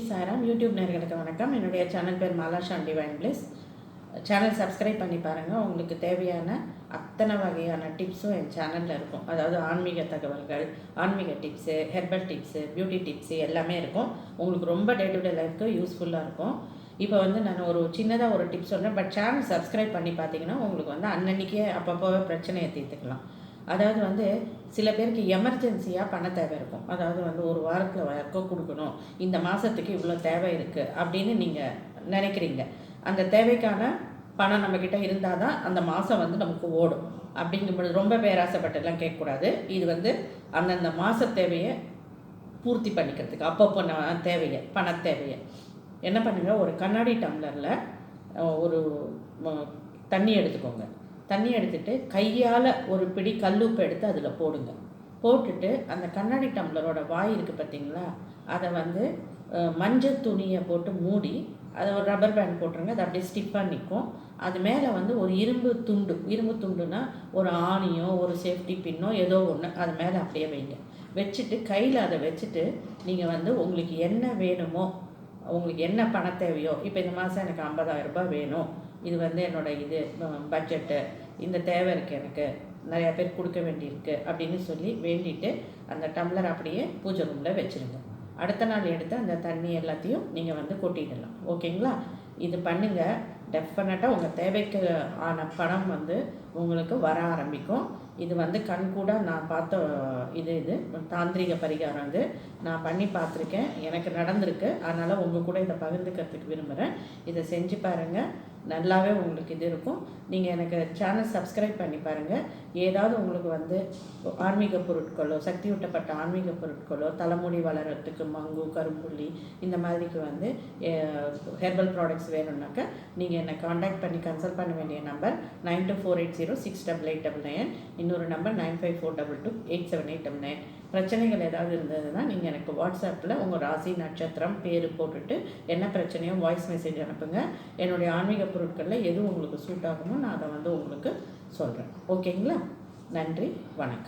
Sairam YouTube நேர்களுக்கு வணக்கம். என்னுடைய சேனல் பேர் மாலாஷான் டிவைன் பிளஸ். சேனல் சப்ஸ்கிரைப் பண்ணி பாருங்கள் உங்களுக்கு தேவையான அத்தனை வகையான டிப்ஸும் என் சேனலில் இருக்கும். அதாவது ஆன்மீக தகவல்கள் ஆன்மீக tips herbal tips beauty tips எல்லாமே இருக்கும். உங்களுக்கு ரொம்ப டே டு டே லைஃப்க்கு யூஸ்ஃபுல்லாக இருக்கும். இப்போ வந்து நான் ஒரு சின்னதாக ஒரு டிப்ஸ் சொல்கிறேன் பட் சேனல் சப்ஸ்கிரைப் பண்ணி பார்த்தீங்கன்னா உங்களுக்கு வந்து அன்னன்னைக்கே அப்பப்போ பிரச்சனையை தீர்த்துக்கலாம். அதாவது வந்து சில பேருக்கு எமர்ஜென்சியாக பண தேவை இருக்கும். அதாவது வந்து ஒரு வாரத்தில் யாருக்கோ கொடுக்கணும். இந்த மாதத்துக்கு இவ்வளோ தேவை இருக்குது அப்படின்னு நீங்கள் நினைக்கிறீங்க. அந்த தேவைக்கான பணம் நம்மக்கிட்ட இருந்தால் தான் அந்த மாதம் வந்து நமக்கு ஓடும். அப்படிங்கும்பொழுது ரொம்ப பேராசைப்பட்டெல்லாம் கேட்கக்கூடாது. இது வந்து அந்தந்த மாத தேவையை பூர்த்தி பண்ணிக்கிறதுக்கு அப்பப்போ நான் தேவையை பண தேவையை. என்ன பண்ணுங்கள் ஒரு கண்ணாடி டம்ளரில் ஒரு தண்ணி எடுத்துக்கோங்க. தண்ணி எடுத்துட்டு கையால் ஒரு பிடி கல்லுப்பு எடுத்து அதில் போடுங்க. போட்டுட்டு அந்த கண்ணாடி டம்ளரோட வாய் இருக்குது பார்த்தீங்களா அதை வந்து மஞ்சள் துணியை போட்டு மூடி அதை ஒரு ரப்பர் பேண்ட் போட்டுருங்க. அது அப்படியே ஸ்டிப்பாக நிற்கும் அது மேலே வந்து ஒரு இரும்பு துண்டு. இரும்பு துண்டுனா ஒரு ஆணியோ ஒரு சேஃப்டி பின்னோ ஏதோ ஒன்று அது மேலே அப்படியே வைங்க. வச்சுட்டு கையில் அதை வச்சுட்டு நீங்கள் வந்து உங்களுக்கு என்ன வேணுமோ உங்களுக்கு என்ன பண தேவையோ இப்போ இந்த மாதம் எனக்கு 50000 ரூபாய் வேணும். இது வந்து என்னோட இது பட்ஜெட்டு இந்த தேவை இருக்குது எனக்கு நிறையா பேர் கொடுக்க வேண்டியிருக்கு அப்படின்னு சொல்லி வேண்டிட்டு அந்த டம்ளர் அப்படியே பூஜை ரூமில் வச்சுருங்க. அடுத்த நாள் எடுத்து அந்த தண்ணி எல்லாத்தையும் நீங்கள் வந்து கொட்டிடலாம். ஓகேங்களா? இது பண்ணுங்கள் டெஃபினட்டாக உங்கள் தேவைக்கு ஆன பணம் வந்து உங்களுக்கு வர ஆரம்பிக்கும். இது வந்து கண்கூட நான் பார்த்த இது இது தாந்திரிக பரிகாரம் இது நான் பண்ணி பார்த்துருக்கேன். எனக்கு நடந்திருக்கு. அதனால் உங்கள் கூட இதை பகிர்ந்துக்கிறதுக்கு விரும்புகிறேன் இதை செஞ்சு பாருங்கள் நல்லாவே உங்களுக்கு இது இருக்கும். நீங்கள் எனக்கு சேனல் சப்ஸ்கிரைப் பண்ணி பாருங்கள் ஏதாவது உங்களுக்கு வந்து ஆன்மீக பொருட்களோ சக்தி ஊட்டப்பட்ட ஆன்மீக பொருட்களோ தலைமுடி வளர்கிறதுக்கு மங்கு கரும்புள்ளி இந்த மாதிரிக்கு வந்து ஹெர்பல் ப்ராடக்ட்ஸ் வேணும்னாக்கா நீங்கள் என்னை காண்டாக்ட் பண்ணி கன்சல்ட் பண்ண வேண்டிய number nine two four eight zero six double eight double nine இன்னொரு number nine five four double two eight seven eight double nine பிரச்சனைகள் ஏதாவது இருந்ததுன்னா நீங்கள் எனக்கு வாட்ஸ்அப்பில் உங்கள் ராசி நட்சத்திரம் பேர் போட்டுட்டு என்ன பிரச்சனையோ வாய்ஸ் மெசேஜ் அனுப்புங்க. என்னுடைய ஆன்மீக பொருட்களில் எது உங்களுக்கு சூட் ஆகுமோ நான் அதை வந்து உங்களுக்கு சொல்கிறேன் ஓகேங்களா நன்றி வணக்கம்.